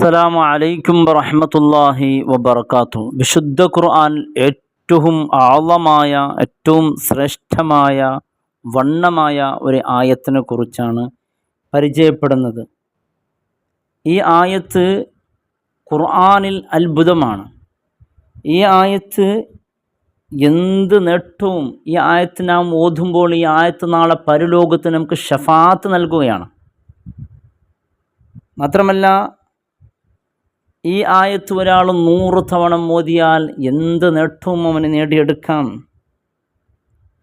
അസ്സലാമു അലൈക്കും വറഹമത്തല്ലാഹി വബർക്കാത്തു വിശുദ്ധ ഖുർആൻ ഏറ്റവും ആളമായ ഏറ്റവും ശ്രേഷ്ഠമായ വണ്ണമായ ഒരു ആയത്തിനെ കുറിച്ചാണ് പരിചയപ്പെടുന്നത്. ഈ ആയത്ത് ഖുർആനിൽ അത്ഭുതമാണ്. ഈ ആയത്ത് എന്ത് നേട്ടവും ഈ ആയത്ത് നാം ഓതുമ്പോൾ ഈ ആയത്ത് നാളെ പരലോകത്ത് നമുക്ക് ഷഫാത്ത് നൽകുകയാണ്. മാത്രമല്ല ഈ ആയത്ത് ഒരാൾ നൂറ് തവണ മോദിയാൽ എന്ത് നേട്ടവും അവന് നേടിയെടുക്കാം?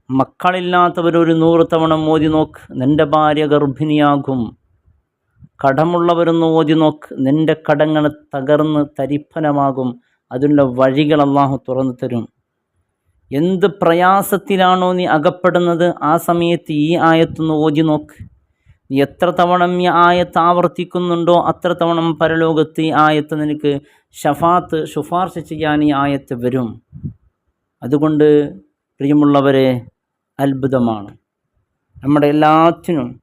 മക്കളില്ലാത്തവരൊരു നൂറ് തവണ മോദി നോക്ക് നിന്റെ ഭാര്യ ഗർഭിണിയാകും. കടമുള്ളവരൊന്ന് മോദി നോക്ക് നിന്റെ കടങ്ങൾ തകർന്ന് തരിപ്പനമാകും. അതിനുള്ള വഴികൾ അള്ളാഹു തുറന്നു തരും. എന്ത് പ്രയാസത്തിലാണോ നീ അകപ്പെടുന്നത് ആ സമയത്ത് ഈ ആയത്തൊന്ന് ഓതി നോക്ക്. നീ എത്ര തവണ ഈ ആയത്ത് ആവർത്തിക്കുന്നുണ്ടോ അത്ര തവണ പരലോകത്ത് ഈ ആയത്ത് നിനക്ക് ഷഫാത്ത് ശുപാർശ ചെയ്യാൻ ഈ ആയത്ത് വരും. അതുകൊണ്ട് പ്രിയമുള്ളവരെ അത്ഭുതമാണ്. നമ്മുടെ എല്ലാത്തിനും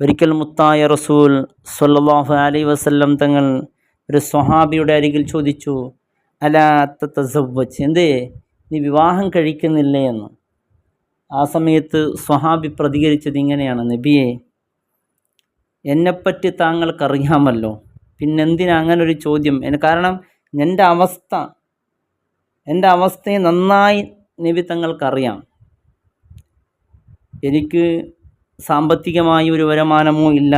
ഒരിക്കൽ മുത്തായ റസൂൽ സൊല്ലാഹു അലൈ വസല്ലം തങ്ങൾ ഒരു സ്വഹാബിയുടെ അരികിൽ ചോദിച്ചു അലാത്ത എന്തേ നീ വിവാഹം കഴിക്കുന്നില്ലേ? എന്ന്. ആ സമയത്ത് സ്വഹാബി പ്രതികരിച്ചത് ഇങ്ങനെയാണ്. നബിയെ എന്നെപ്പറ്റി താങ്കൾക്കറിയാമല്ലോ. പിന്നെന്തിനാ അങ്ങനൊരു ചോദ്യം? കാരണം എന്റെ അവസ്ഥ എന്റെ അവസ്ഥയെ നന്നായി നബി തങ്ങൾക്കറിയാം എനിക്ക് സാമ്പത്തികമായി ഒരു വരുമാനമോ ഇല്ല.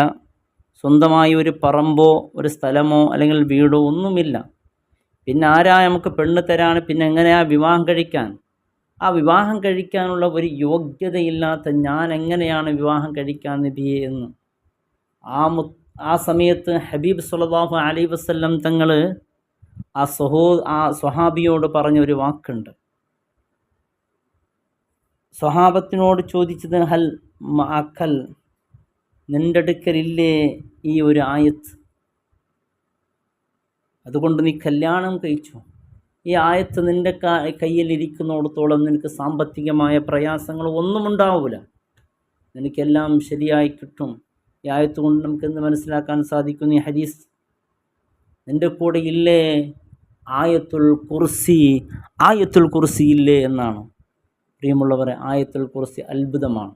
സ്വന്തമായി ഒരു പറമ്പോ ഒരു സ്ഥലമോ അല്ലെങ്കിൽ വീടോ ഒന്നുമില്ല. പിന്നെ ആരാ നമുക്ക് പെണ്ണ് തരാണ് പിന്നെ എങ്ങനെയാ വിവാഹം കഴിക്കാൻ? ആ വിവാഹം കഴിക്കാനുള്ള ഒരു യോഗ്യതയില്ലാത്ത ഞാൻ എങ്ങനെയാണ് വിവാഹം കഴിക്കാൻ നബിയെ എന്ന്? ആ മു ആ സമയത്ത് ഹബീബ് സുലതാഹു അലൈ വസ്ല്ലം തങ്ങൾ ആ സഹോ ആ സ്വഹാബിയോട് പറഞ്ഞൊരു വാക്കുണ്ട്. സ്വഹാബത്തിനോട് ചോദിച്ചത് ഹൽ അക്കൽ നിന്റെ അടുക്കലില്ലേ ഈ ഒരു ആയത്ത്? അതുകൊണ്ട് നീ കല്യാണം കഴിച്ചു? ഈ ആയത്ത് നിന്റെ കയ്യിലിരിക്കുന്നിടത്തോളം നിനക്ക് സാമ്പത്തികമായ പ്രയാസങ്ങൾ ഒന്നും ഉണ്ടാവില്ല നിനക്കെല്ലാം ശരിയായി കിട്ടും. ഈ ആയത്ത് കൊണ്ട് നമുക്ക് എന്ത് മനസ്സിലാക്കാൻ സാധിക്കുന്നു? ഈ ഹദീസ് എന്റെ കൂടെ ഇല്ലേ? ആയത്തുൽ കുർസി ആയത്തുൽ കുർസി ഇല്ലേ? എന്നാണ്. പ്രിയമുള്ളവരെ ആയത്തുൽ കുർസി അത്ഭുതമാണ്.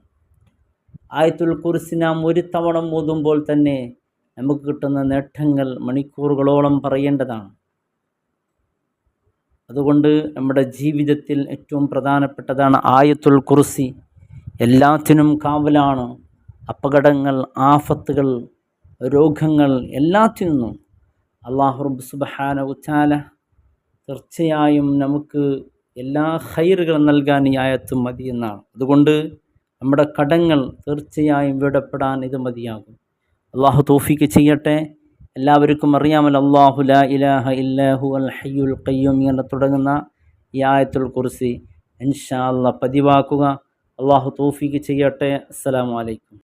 ആയത്തുൽ കുർസി നാം ഒരു തവണ ഓതുമ്പോൾ തന്നെ നമുക്ക് കിട്ടുന്ന നേട്ടങ്ങൾ മണിക്കൂറുകളോളം പറയേണ്ടതാണ്. അതുകൊണ്ട് നമ്മുടെ ജീവിതത്തിൽ ഏറ്റവും പ്രധാനപ്പെട്ടതാണ് ആയത്തുൽ കുർസി. എല്ലാത്തിനും കാവലാണ്. അപകടങ്ങൾ ആഫത്തുകൾ രോഗങ്ങൾ എല്ലാത്തിൽ അള്ളാഹു റബ്ബ് സുബഹാന ഉച്ചാല തീർച്ചയായും നമുക്ക് എല്ലാ ഹൈറുകളും നൽകാൻ ഈ ആയത്ത് മതി എന്നാണ്. അതുകൊണ്ട് നമ്മുടെ കടങ്ങൾ തീർച്ചയായും വിടപ്പെടാൻ ഇത് മതിയാകും. അള്ളാഹു തോഫിക്ക് ചെയ്യട്ടെ. എല്ലാവർക്കും അറിയാമല്ലോ അള്ളാഹു ലാ ഇലാഹ ഇല്ലാഹു അൽ ഹയ്യുൽ ഖയ്യൂം എന്ന് തുടങ്ങുന്ന ഈ ആയത്തുൽ കുറിച്ച് ഇൻഷാ അള്ളാഹ് പതിവാക്കുക. അള്ളാഹു തോഫിക്ക് ചെയ്യട്ടെ. അസ്സലാമു അലൈക്കും.